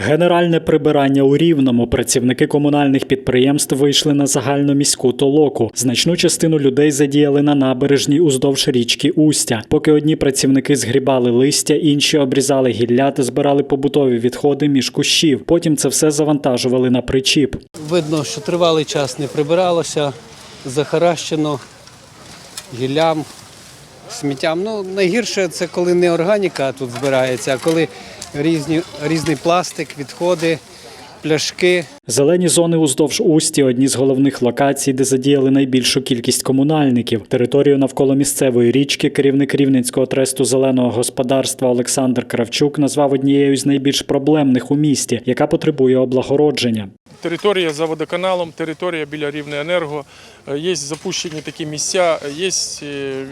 Генеральне прибирання у Рівному. Працівники комунальних підприємств вийшли на загальноміську толоку. Значну частину людей задіяли на набережній уздовж річки Устя. Поки одні працівники згрібали листя, інші обрізали гілля та збирали побутові відходи між кущів. Потім це все завантажували на причіп. Видно, що тривалий час не прибиралося, захаращено гіллям, сміттям. Ну, найгірше це коли не органіка тут збирається, а коли різні, різний пластик, відходи, пляшки. Зелені зони уздовж Усті одні з головних локацій, де задіяли найбільшу кількість комунальників. Територію навколо місцевої річки керівник Рівненського тресту зеленого господарства Олександр Кравчук назвав однією з найбільш проблемних у місті, яка потребує облагородження. Територія за водоканалом, територія біля Рівнеенерго, Е, є запущені такі місця. Є, е,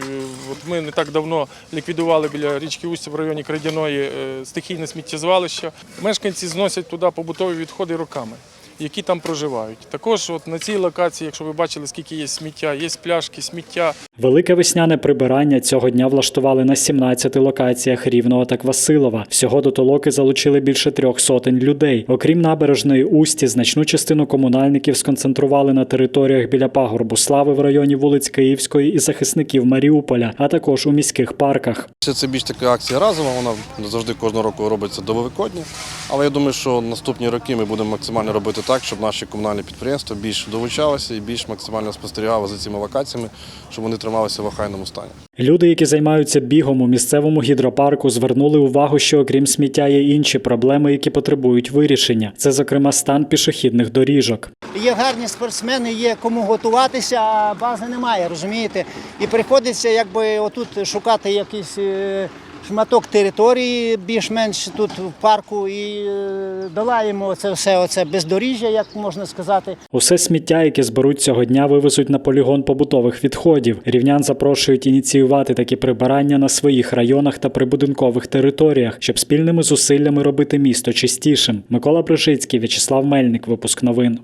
от ми не так давно ліквідували біля річки Устя в районі Крадяної е, стихійне сміттєзвалище. Мешканці зносять туди побутові відходи роками. Які там проживають. Також от на цій локації, якщо ви бачили, скільки є сміття, є пляшки, сміття, Велике весняне прибирання цього дня влаштували на 17 локаціях Рівного та Квасилова. Всього до толоки залучили більше трьох сотень людей. Окрім набережної Усті, значну частину комунальників сконцентрували на територіях біля пагорбу слави в районі вулиць Київської і захисників Маріуполя, а також у міських парках. Це, це більш така акція разова, вона завжди кожного року робиться до Великодня. Але я думаю, що наступні роки ми будемо максимально робити так, щоб наші комунальні підприємства більш долучалися і більш максимально спостерігали за цими локаціями, щоб вони трималися в охайному стані. Люди, які займаються бігом у місцевому гідропарку, звернули увагу, що окрім сміття є інші проблеми, які потребують вирішення. Це, зокрема, стан пішохідних доріжок. Є гарні спортсмени, є кому готуватися, а бази немає, розумієте? І приходиться якби отут шукати якийсь е, шматок території, більш-менш тут в парку, і е, долаємо це все оце бездоріжжя, як можна сказати. Усе сміття, яке зберуть цього дня, вивезуть на полігон побутових відходів. Рівнян запрошують ініціювати такі прибирання на своїх районах та прибудинкових територіях, щоб спільними зусиллями робити місто чистішим. Микола Брижицький, В'ячеслав Мельник, випуск новин.